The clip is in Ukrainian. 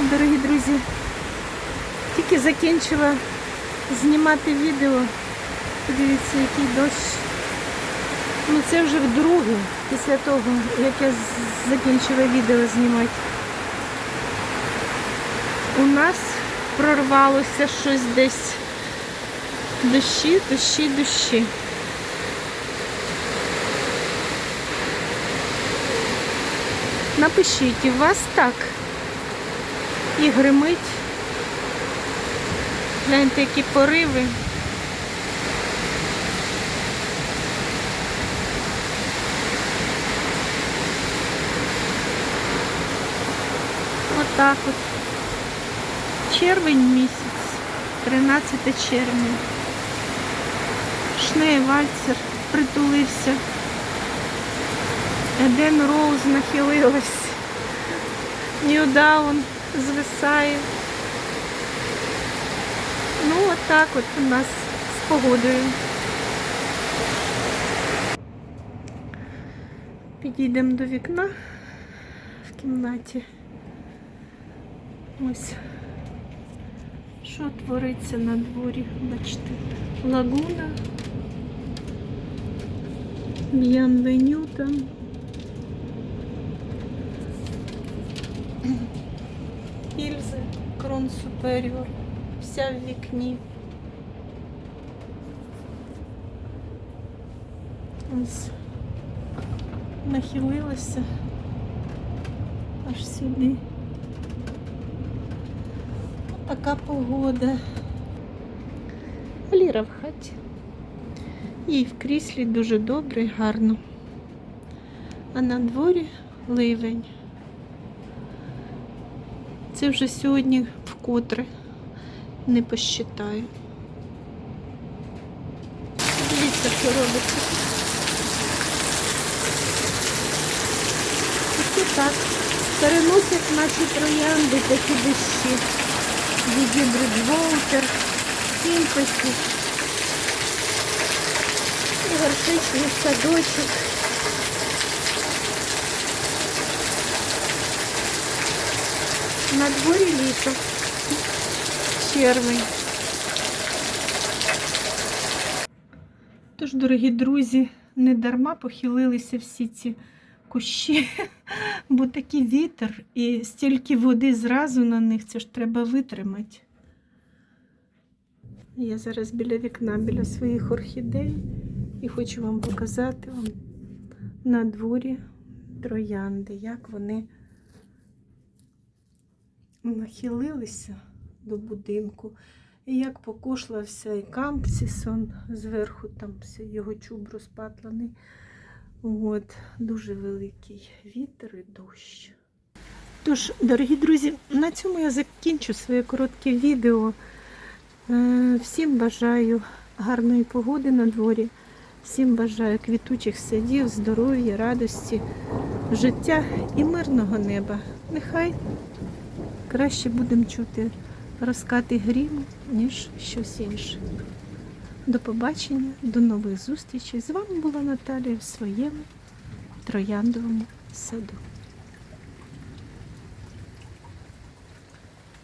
Дорогі друзі, тільки закінчила знімати відео. Подивіться, який дощ. Ну це вже вдруге, після того, як я закінчила відео знімати. У нас прорвалося щось десь. Дощі, дощі, дощі. Напишіть, у вас так. І гримить. Гляньте, які пориви. Отак от. Червень місяць, 13 червня. Шнея Вальцер притулився. Еден Роуз нахилилась. Ньюдаун звисає. Ну, отак от у нас з погодою. Підійдемо до вікна в кімнаті. Ось. Що твориться на дворі? Бачите, лагуна. Б'янвеню там. Крон суперіор, вся в вікні. Ось нахилилася аж сюди. Така погода. Ліра в хаті. Їй в кріслі дуже добре і гарно. А на дворі ливень. Це вже сьогодні вкотре не посчитаю. Дивіться, що робиться. Ось так. Переносять наші троянди такі дощі. Діді Бриджволтер, Сімпасі. І горшечний садочок. На дворі літо. Червень. Тож, дорогі друзі, не дарма похилилися всі ці кущі, бо такий вітер і стільки води зразу на них, це ж треба витримати. Я зараз біля вікна, біля своїх орхідей і хочу вам показати вам на дворі троянди, як вони нахилилися до будинку. І як покошлався і кампсісон зверху, там його чуб розпатлений. От, дуже великий вітер і дощ. Тож, дорогі друзі, на цьому я закінчу своє коротке відео. Е, Всім бажаю гарної погоди на дворі. Всім бажаю квітучих садів, здоров'я, радості, життя і мирного неба. Нехай краще будемо чути розкати грім, ніж щось інше. До побачення, до нових зустрічей. З вами була Наталія в своєму трояндовому саду.